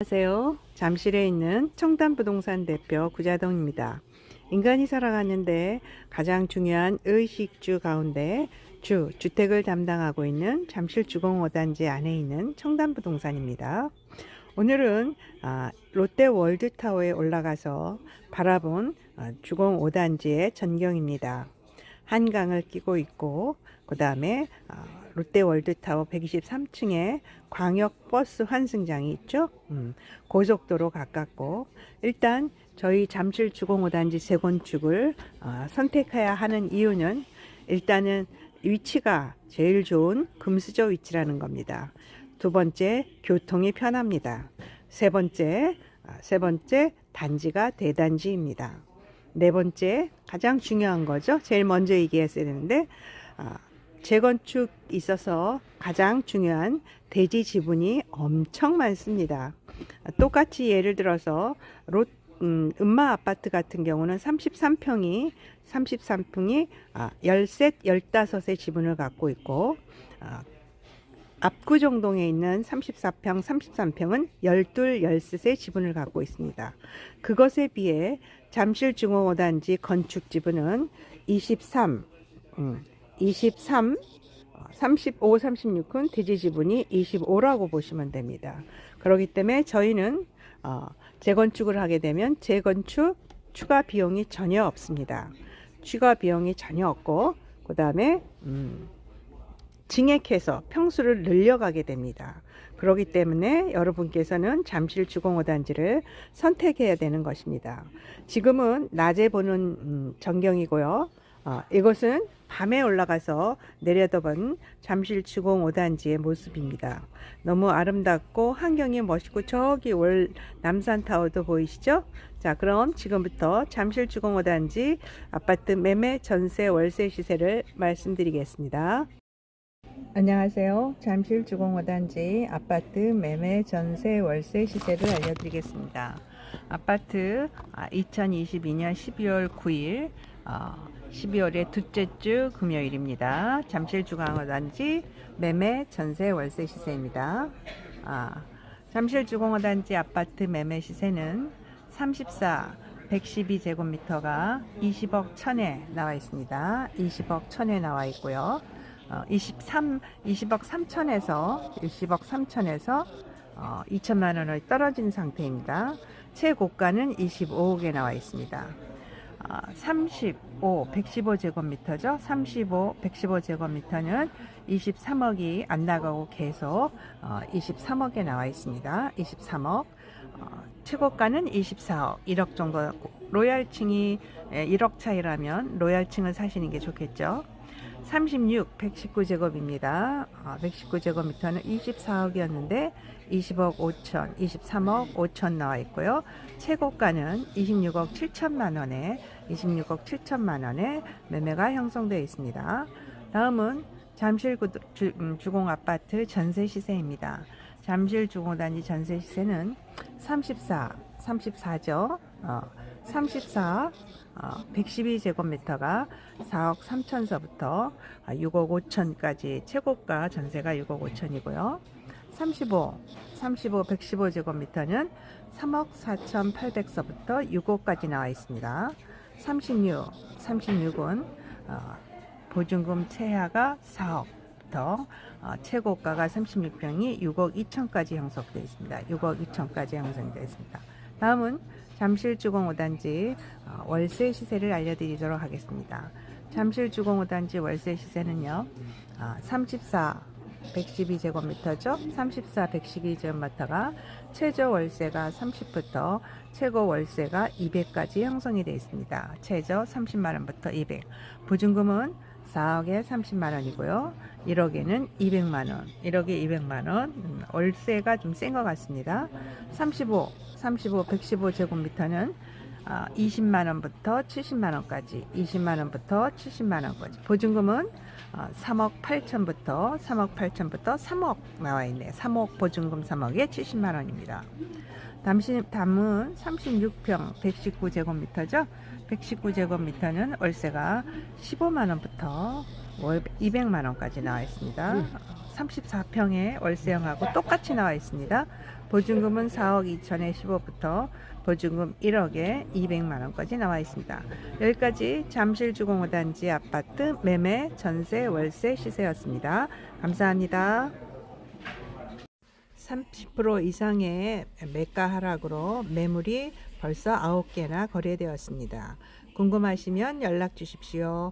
안녕하세요. 잠실에 있는 청담부동산 대표 구자동입니다. 인간이 살아가는데 가장 중요한 의식주 가운데 주, 주택을 담당하고 있는 잠실 주공 5단지 안에 있는 청담부동산입니다. 오늘은 아, 롯데 월드타워에 올라가서 바라본 아, 주공 5단지의 전경입니다. 한강을 끼고 있고 그 다음에 아, 롯데 월드타워 123층에 광역버스 환승장이 있죠. 음, 고속도로 가깝고 일단 저희 잠실 주공 5단지 재건축을 아, 선택해야 하는 이유는 일단은 위치가 제일 좋은 금수저 위치라는 겁니다. 두 번째 교통이 편합니다. 세 번째 아, 세 번째 단지가 대단지입니다. 네 번째 가장 중요한 거죠. 제일 먼저 얘기했어야 되는데 아, 재건축 있어서 가장 중요한 대지 지분이 엄청 많습니다. 아, 똑같이 예를 들어서 롯 음, 음마 아파트 같은 경우는 33평이 33평이 아, 13, 15의 지분을 갖고 있고 아, 압구정동에 있는 34평, 33평은 12, 13의 지분을 갖고 있습니다. 그것에 비해 잠실 중앙 5단지 건축 지분은 23, 음, 23, 35, 36은 대지 지분이 25라고 보시면 됩니다. 그렇기 때문에 저희는 어, 재건축을 하게 되면 재건축 추가 비용이 전혀 없습니다. 추가 비용이 전혀 없고 그 다음에 음, 증액해서 평수를 늘려가게 됩니다. 그렇기 때문에 여러분께서는 잠실 주공 5단지를 선택해야 되는 것입니다. 지금은 낮에 보는 음, 전경이고요. 어, 이것은 밤에 올라가서 내려다본 잠실 주공 5단지의 모습입니다. 너무 아름답고 환경이 멋있고 저기 월 남산타워도 보이시죠? 자 그럼 지금부터 잠실 주공 5단지 아파트 매매 전세 월세 시세를 말씀드리겠습니다. 안녕하세요. 잠실 주공 5단지 아파트 매매 전세 월세 시세를 알려드리겠습니다. 아파트 2022년 12월 9일 12월의 둘째 주 금요일입니다. 잠실 주공 5단지 매매 전세 월세 시세입니다. 아, 잠실 주공 5단지 아파트 매매 시세는 34 112제곱미터가 20억 천에 나와 있습니다. 20억 천에 나와 있고요. 어, 23, 20억 3천에서 20억 3천에서 어, 2천만 원을 떨어진 상태입니다. 최고가는 25억에 나와 있습니다. 어, 35, 115제곱미터죠. 35, 115제곱미터는 23억이 안 나가고 계속 어, 23억에 나와 있습니다. 23억. 어, 최고가는 24억, 1억 정도. 로얄층이 1억 차이라면 로얄층을 사시는 게 좋겠죠. 36, 119제곱입니다. 어, 119제곱미터는 24억이었는데 20억 5천, 23억 5천 나와 있고요. 최고가는 26억 7천만 원에 26억 7천만 원에 매매가 형성되어 있습니다. 다음은 잠실 구, 주, 음, 주공 아파트 전세 시세입니다. 잠실 주공 단지 전세 시세는 34, 34죠. 어, 34, 어, 112제곱미터가 4억 3천서부터 6억 5천까지 최고가 전세가 6억 5천이고요. 35, 35, 115제곱미터는 3억 4천8백서부터 6억까지 나와 있습니다. 36, 36은 어, 보증금 최하가 4억부터 어, 최고가가 36평이 6억 2천까지 형성되어 있습니다. 6억 2천까지 형성되어 있습니다. 다음은 잠실주공 5단지 어, 월세 시세를 알려드리도록 하겠습니다. 잠실주공 5단지 월세 시세는요. 어, 34 112제곱미터죠. 34 112제곱미터가 최저 월세가 30부터 최고 월세가 200까지 형성이 되어 있습니다. 최저 30만원부터 200. 보증금은 4억에 30만 원이고요. 1억에는 200만 원. 1억에 200만 원. 음, 월세가 좀 센 것 같습니다. 35, 35, 115제곱미터는 20만 원부터 70만 원까지, 20만 원부터 70만 원까지. 보증금은 3억 8천부터 3억 8천부터 3억 나와 있네. 3억 보증금 3억에 70만 원입니다. 담시, 담은 36평 119제곱미터죠. 119제곱미터는 월세가 15만원부터 월 200만원까지 나와 있습니다. 34평의 월세형하고 똑같이 나와 있습니다. 보증금은 4억 2천에 15부터 보증금 1억에 200만 원까지 나와 있습니다. 여기까지 잠실 주공호 단지 아파트 매매 전세 월세 시세였습니다. 감사합니다. 30% 이상의 매가 하락으로 매물이 벌써 9개나 거래되었습니다. 궁금하시면 연락 주십시오.